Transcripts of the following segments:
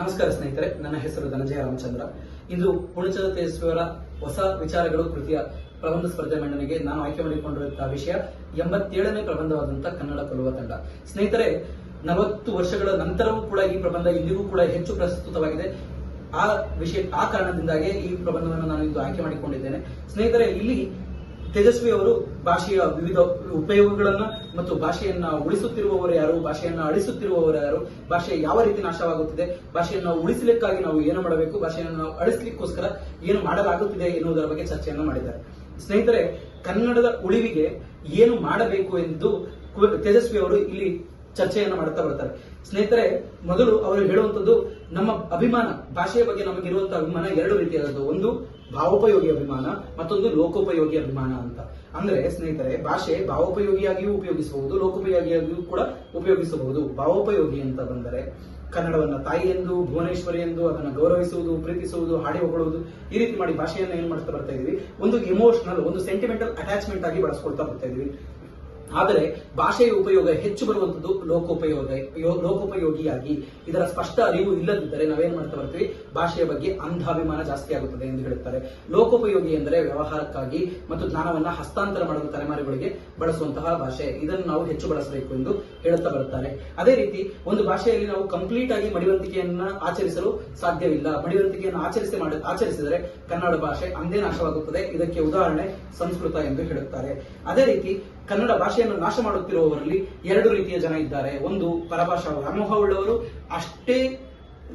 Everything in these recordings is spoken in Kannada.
ನಮಸ್ಕಾರ ಸ್ನೇಹಿತರೆ, ನನ್ನ ಹೆಸರು ಧನಂಜಯ ರಾಮಚಂದ್ರ. ಇಂದು ಪುಣಚಂದ್ರ ತೇಜಸ್ವಿಯವರ ಹೊಸ ವಿಚಾರಗಳು ಕೃತಿಯ ಪ್ರಬಂಧ ಸ್ಪರ್ಧೆ ಮಂಡನೆಗೆ ನಾನು ಆಯ್ಕೆ ಮಾಡಿಕೊಂಡಿರುವಂತಹ ವಿಷಯ ಎಂಬತ್ತೇಳನೇ ಪ್ರಬಂಧವಾದಂತಹ ಕನ್ನಡ ಕೊಲ್ಲುವ ತಂಡ. ಸ್ನೇಹಿತರೆ, ನಲವತ್ತು ವರ್ಷಗಳ ನಂತರವೂ ಕೂಡ ಈ ಪ್ರಬಂಧ ಇಂದಿಗೂ ಕೂಡ ಹೆಚ್ಚು ಪ್ರಸ್ತುತವಾಗಿದೆ. ಆ ವಿಷಯ, ಆ ಕಾರಣದಿಂದಾಗಿ ಈ ಪ್ರಬಂಧವನ್ನು ನಾನು ಇಂದು ಆಯ್ಕೆ ಮಾಡಿಕೊಂಡಿದ್ದೇನೆ. ಸ್ನೇಹಿತರೆ, ಇಲ್ಲಿ ತೇಜಸ್ವಿ ಅವರು ಭಾಷೆಯ ವಿವಿಧ ಉಪಯೋಗಗಳನ್ನ ಮತ್ತು ಭಾಷೆಯನ್ನ ಉಳಿಸುತ್ತಿರುವವರು ಯಾರು, ಭಾಷೆಯನ್ನ ಅಳಿಸುತ್ತಿರುವವರು ಯಾರು, ಭಾಷೆ ಯಾವ ರೀತಿ ನಾಶವಾಗುತ್ತಿದೆ, ಭಾಷೆಯನ್ನು ಉಳಿಸಲಿಕ್ಕಾಗಿ ನಾವು ಏನು ಮಾಡಬೇಕು, ಭಾಷೆಯನ್ನು ಅಳಿಸಲಿಕ್ಕೋಸ್ಕರ ಏನು ಮಾಡಲಾಗುತ್ತಿದೆ ಎನ್ನುವುದರ ಬಗ್ಗೆ ಚರ್ಚೆಯನ್ನು ಮಾಡಿದ್ದಾರೆ. ಸ್ನೇಹಿತರೆ, ಕನ್ನಡದ ಉಳಿವಿಗೆ ಏನು ಮಾಡಬೇಕು ಎಂದು ತೇಜಸ್ವಿ ಅವರು ಇಲ್ಲಿ ಚರ್ಚೆಯನ್ನು ಮಾಡುತ್ತಾ ಬರ್ತಾರೆ. ಸ್ನೇಹಿತರೆ, ಮೊದಲು ಅವರು ಹೇಳುವಂತದ್ದು ನಮ್ಮ ಅಭಿಮಾನ, ಭಾಷೆಯ ಬಗ್ಗೆ ನಮಗಿರುವಂತಹ ಅಭಿಮಾನ ಎರಡು ರೀತಿಯಾದದ್ದು. ಒಂದು ಭಾವೋಪಯೋಗಿ ಅಭಿಮಾನ, ಮತ್ತೊಂದು ಲೋಕೋಪಯೋಗಿ ಅಭಿಮಾನ ಅಂತ. ಅಂದ್ರೆ, ಸ್ನೇಹಿತರೆ, ಭಾಷೆ ಭಾವೋಪಯೋಗಿಯಾಗಿಯೂ ಉಪಯೋಗಿಸಬಹುದು, ಲೋಕೋಪಯೋಗಿಯಾಗಿಯೂ ಕೂಡ ಉಪಯೋಗಿಸಬಹುದು. ಭಾವೋಪಯೋಗಿ ಅಂತ ಬಂದರೆ, ಕನ್ನಡವನ್ನ ತಾಯಿ ಎಂದು, ಭುವನೇಶ್ವರಿ ಎಂದು, ಅದನ್ನ ಗೌರವಿಸುವುದು, ಪ್ರೀತಿಸುವುದು, ಹಾಡಿ ಹೊಗಳುವುದು, ಈ ರೀತಿ ಮಾಡಿ ಭಾಷೆಯನ್ನ ಏನ್ ಮಾಡ್ತಾ ಬರ್ತಾ ಇದೀವಿ? ಒಂದು ಎಮೋಷನಲ್ ಒಂದು ಸೆಂಟಿಮೆಂಟಲ್ ಅಟ್ಯಾಚ್ಮೆಂಟ್ ಆಗಿ ಬಳಸ್ಕೊಳ್ತಾ ಬರ್ತಾ ಇದೀವಿ. ಆದರೆ ಭಾಷೆಯ ಉಪಯೋಗ ಹೆಚ್ಚು ಬರುವಂತದ್ದು ಲೋಕೋಪಯೋಗ ಲೋಕೋಪಯೋಗಿಯಾಗಿ. ಇದರ ಸ್ಪಷ್ಟ ಅರಿವು ಇಲ್ಲದಿದ್ದರೆ ನಾವೇನ್ ಮಾಡ್ತಾ ಬರ್ತೀವಿ? ಭಾಷೆಯ ಬಗ್ಗೆ ಅಂಧಾಭಿಮಾನ ಜಾಸ್ತಿ ಆಗುತ್ತದೆ ಎಂದು ಹೇಳುತ್ತಾರೆ. ಲೋಕೋಪಯೋಗಿ ಎಂದರೆ ವ್ಯವಹಾರಕ್ಕಾಗಿ ಮತ್ತು ಜ್ಞಾನವನ್ನ ಹಸ್ತಾಂತರ ಮಾಡಲು ತಲೆಮಾರುಗಳಿಗೆ ಬಳಸುವಂತಹ ಭಾಷೆ. ಇದನ್ನು ನಾವು ಹೆಚ್ಚು ಬಳಸಬೇಕು ಎಂದು ಹೇಳುತ್ತಾ ಬರುತ್ತಾರೆ. ಅದೇ ರೀತಿ ಒಂದು ಭಾಷೆಯಲ್ಲಿ ನಾವು ಕಂಪ್ಲೀಟ್ ಆಗಿ ಮಡಿವಂತಿಕೆಯನ್ನ ಆಚರಿಸಲು ಸಾಧ್ಯವಿಲ್ಲ. ಮಡಿವಂತಿಕೆಯನ್ನು ಆಚರಿಸಿ ಮಾಡಿ ಆಚರಿಸಿದರೆ ಕನ್ನಡ ಭಾಷೆ ಅಂದೇ ನಾಶವಾಗುತ್ತದೆ. ಇದಕ್ಕೆ ಉದಾಹರಣೆ ಸಂಸ್ಕೃತ ಎಂದು ಹೇಳುತ್ತಾರೆ. ಅದೇ ರೀತಿ ಕನ್ನಡ ಭಾಷೆಯನ್ನು ನಾಶ ಮಾಡುತ್ತಿರುವವರಲ್ಲಿ ಎರಡು ರೀತಿಯ ಜನ ಇದ್ದಾರೆ. ಒಂದು ಪರಭಾಷಾ ವ್ಯಾಮೋಹವುಳ್ಳವರು ಅಷ್ಟೇ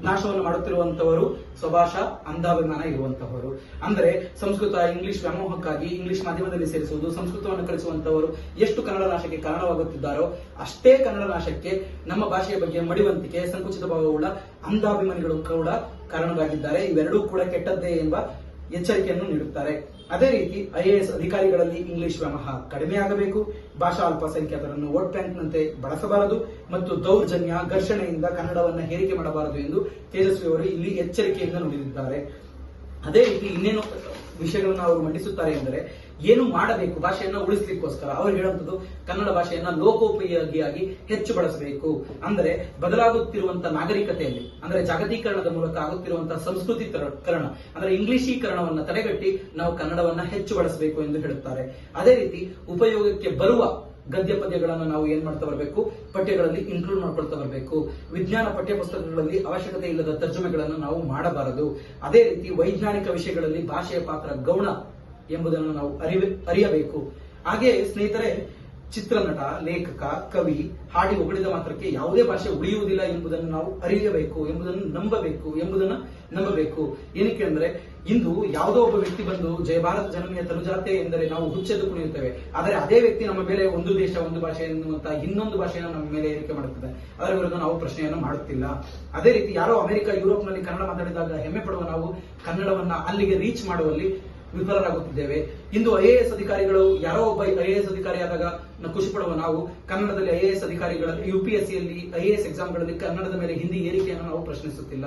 ನಾಶವನ್ನು ಮಾಡುತ್ತಿರುವಂತವರು ಸ್ವಭಾಷಾ ಅಂಧಾಭಿಮಾನ ಇರುವಂತಹವರು. ಅಂದರೆ ಸಂಸ್ಕೃತ ಇಂಗ್ಲಿಷ್ ವ್ಯಾಮೋಹಕ್ಕಾಗಿ ಇಂಗ್ಲಿಷ್ ಮಾಧ್ಯಮದಲ್ಲಿ ಸೇರಿಸುವುದು, ಸಂಸ್ಕೃತವನ್ನು ಕಲಿಸುವಂತವರು ಎಷ್ಟು ಕನ್ನಡ ನಾಶಕ್ಕೆ ಕಾರಣವಾಗುತ್ತಿದ್ದಾರೋ ಅಷ್ಟೇ ಕನ್ನಡ ನಾಶಕ್ಕೆ ನಮ್ಮ ಭಾಷೆಯ ಬಗ್ಗೆ ಮಡಿವಂತಿಕೆ, ಸಂಕುಚಿತ ಭಾವವುಳ್ಳ ಅಂಧಾಭಿಮಾನಿಗಳು ಕೂಡ ಕಾರಣರಾಗಿದ್ದಾರೆ. ಇವೆರಡೂ ಕೂಡ ಕೆಟ್ಟದ್ದೇ ಎಂಬ ಎಚ್ಚರಿಕೆಯನ್ನು ನೀಡುತ್ತಾರೆ. ಅದೇ ರೀತಿ ಐಎಎಸ್ ಅಧಿಕಾರಿಗಳಲ್ಲಿ ಇಂಗ್ಲಿಷ್ ವ್ಯಾಮೋಹ ಕಡಿಮೆಯಾಗಬೇಕು ಭಾಷಾ ಅಲ್ಪಸಂಖ್ಯಾತರನ್ನು ವೋಟ್ ಬ್ಯಾಂಕ್ನಂತೆ ಬಳಸಬಾರದು ಮತ್ತು ದೌರ್ಜನ್ಯ, ಘರ್ಷಣೆಯಿಂದ ಕನ್ನಡವನ್ನು ಹೇರಿಕೆ ಮಾಡಬಾರದು ಎಂದು ತೇಜಸ್ವಿ ಅವರು ಇಲ್ಲಿ ಎಚ್ಚರಿಕೆಯಿಂದ ನುಡಿದಿದ್ದಾರೆ. ಅದೇ ರೀತಿ ಇನ್ನೇನು ವಿಷಯಗಳನ್ನು ಅವರು ಮಂಡಿಸುತ್ತಾರೆ ಎಂದರೆ ಏನು ಮಾಡಬೇಕು? ಭಾಷೆಯನ್ನ ಉಳಿಸ್ಲಿಕ್ಕೋಸ್ಕರ ಅವರು ಹೇಳುವಂಥದ್ದು ಕನ್ನಡ ಭಾಷೆಯನ್ನ ಲೋಕೋಪಯೋಗಿಯಾಗಿ ಹೆಚ್ಚು ಬಳಸಬೇಕು. ಅಂದರೆ ಬದಲಾಗುತ್ತಿರುವಂತಹ ನಾಗರಿಕತೆಯಲ್ಲಿ, ಅಂದರೆ ಜಾಗತೀಕರಣದ ಮೂಲಕ ಆಗುತ್ತಿರುವಂತಹ ಸಂಸ್ಕೃತೀಕರಣ ಅಂದ್ರೆ ಇಂಗ್ಲಿಷೀಕರಣವನ್ನ ತಡೆಗಟ್ಟಿ ನಾವು ಕನ್ನಡವನ್ನ ಹೆಚ್ಚು ಬಳಸಬೇಕು ಎಂದು ಹೇಳುತ್ತಾರೆ. ಅದೇ ರೀತಿ ಉಪಯೋಗಕ್ಕೆ ಬರುವ ಗದ್ಯ ಪದ್ಯಗಳನ್ನು ನಾವು ಏನ್ ಮಾಡ್ತಾ ಬರಬೇಕು? ಪಠ್ಯಗಳಲ್ಲಿ ಇನ್ಕ್ಲೂಡ್ ಮಾಡ್ಕೊಳ್ತಾ ಬರಬೇಕು. ವಿಜ್ಞಾನ ಪಠ್ಯ ಪುಸ್ತಕಗಳಲ್ಲಿ ಅವಶ್ಯಕತೆ ಇಲ್ಲದ ತರ್ಜುಮೆಗಳನ್ನು ನಾವು ಮಾಡಬಾರದು. ಅದೇ ರೀತಿ ವೈಜ್ಞಾನಿಕ ವಿಷಯಗಳಲ್ಲಿ ಭಾಷೆಯ ಪಾತ್ರ ಗೌಣ ಎಂಬುದನ್ನು ನಾವು ಅರಿವೆ, ಅರಿಯಬೇಕು. ಹಾಗೆ ಸ್ನೇಹಿತರೆ, ಚಿತ್ರನಟ, ಲೇಖಕ, ಕವಿ ಹಾಡಿ ಹೊಗಳಿದ ಮಾತ್ರಕ್ಕೆ ಯಾವುದೇ ಭಾಷೆ ಉಳಿಯುವುದಿಲ್ಲ ಎಂಬುದನ್ನು ನಾವು ಅರಿಯಬೇಕು, ಎಂಬುದನ್ನು ನಂಬಬೇಕು ಎಂಬುದನ್ನು ನಂಬಬೇಕು. ಏನಕ್ಕೆ ಅಂದ್ರೆ, ಇಂದು ಯಾವುದೋ ಒಬ್ಬ ವ್ಯಕ್ತಿ ಬಂದು ಜಯ ಭಾರತ ಜನನಿಯ ತನುಜಾತೆ ಎಂದರೆ ನಾವು ಹುಚ್ಚೆದ್ದು ಕುಣಿಯುತ್ತೇವೆ. ಆದರೆ ಅದೇ ವ್ಯಕ್ತಿ ನಮ್ಮ ಮೇಲೆ ಒಂದು ದೇಶ, ಒಂದು ಭಾಷೆ ಎನ್ನುವಂತಹ ಇನ್ನೊಂದು ಭಾಷೆಯನ್ನು ನಮ್ಮ ಮೇಲೆ ಏರಿಕೆ ಮಾಡುತ್ತದೆ. ಅದರ ವಿರುದ್ಧ ನಾವು ಪ್ರಶ್ನೆಯನ್ನು ಮಾಡುತ್ತಿಲ್ಲ. ಅದೇ ರೀತಿ ಯಾರೋ ಅಮೆರಿಕ, ಯುರೋಪ್ನಲ್ಲಿ ಕನ್ನಡ ಮಾತಾಡಿದಾಗ ಹೆಮ್ಮೆ ಪಡುವ ನಾವು ಕನ್ನಡವನ್ನ ಅಲ್ಲಿಗೆ ರೀಚ್ ಮಾಡುವಲ್ಲಿ ವಿಫಲರಾಗುತ್ತಿದ್ದೇವೆ ಇಂದು ಐಎಎಸ್ ಅಧಿಕಾರಿಗಳು, ಯಾರೋ ಒಬ್ಬ ಐಎಎಸ್ ಅಧಿಕಾರಿ ಆದಾಗ ಖುಷಿ ಪಡುವ ನಾವು. ಕನ್ನಡದಲ್ಲಿ ಐಎಎಸ್ ಅಧಿಕಾರಿಗಳ, ಯು ಪಿ ಎಸ್ ಸಿಯಲ್ಲಿ ಐಎಎಸ್ ಎಕ್ಸಾಮ್ಗಳಲ್ಲಿ ಕನ್ನಡದ ಮೇಲೆ ಹಿಂದಿ ಏರಿಕೆಯನ್ನು ನಾವು ಪ್ರಶ್ನಿಸುತ್ತಿಲ್ಲ.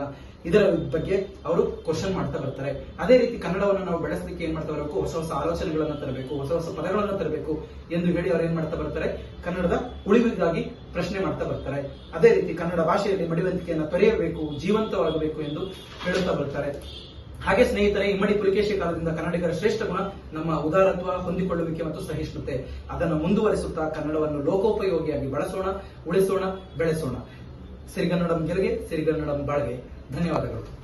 ಇದರ ಬಗ್ಗೆ ಅವರು ಕ್ವಶನ್ ಮಾಡ್ತಾ ಬರ್ತಾರೆ. ಅದೇ ರೀತಿ ಕನ್ನಡವನ್ನು ನಾವು ಬೆಳೆಸಲಿಕ್ಕೆ ಏನ್ ಮಾಡ್ತಾ ಬರಬೇಕು? ಹೊಸ ಹೊಸ ಆಲೋಚನೆಗಳನ್ನು ತರಬೇಕು, ಹೊಸ ಹೊಸ ಪದಗಳನ್ನು ತರಬೇಕು ಎಂದು ಹೇಳಿ ಅವರು ಏನ್ ಮಾಡ್ತಾ ಬರ್ತಾರೆ? ಕನ್ನಡದ ಉಳಿವಿಗಾಗಿ ಪ್ರಶ್ನೆ ಮಾಡ್ತಾ ಬರ್ತಾರೆ. ಅದೇ ರೀತಿ ಕನ್ನಡ ಭಾಷೆಯಲ್ಲಿ ಮಡಿವಂತಿಕೆಯನ್ನು ತೊರೆಯಬೇಕು, ಜೀವಂತವಾಗಬೇಕು ಎಂದು ಹೇಳುತ್ತಾ ಬರ್ತಾರೆ. ಹಾಗೆ ಸ್ನೇಹಿತರೆ ಇಮ್ಮಡಿ ಪುಲಿಕೇಶಿ ಕಾಲದಿಂದ ಕನ್ನಡಿಗರ ಶ್ರೇಷ್ಠ ಗುಣ ನಮ್ಮ ಉದಾರತ್ವ ಹೊಂದಿಕೊಳ್ಳುವಿಕೆ ಮತ್ತು ಸಹಿಷ್ಣುತೆ. ಅದನ್ನು ಮುಂದುವರಿಸುತ್ತಾ ಕನ್ನಡವನ್ನು ಲೋಕೋಪಯೋಗಿಯಾಗಿ ಬಳಸೋಣ, ಉಳಿಸೋಣ, ಬೆಳೆಸೋಣ. ಸಿರಿಗನ್ನಡಂ ಗೆಲುಗೆ, ಸಿರಿಗನ್ನಡಂ ಬಾಳ್ಗೆ. ಧನ್ಯವಾದಗಳು.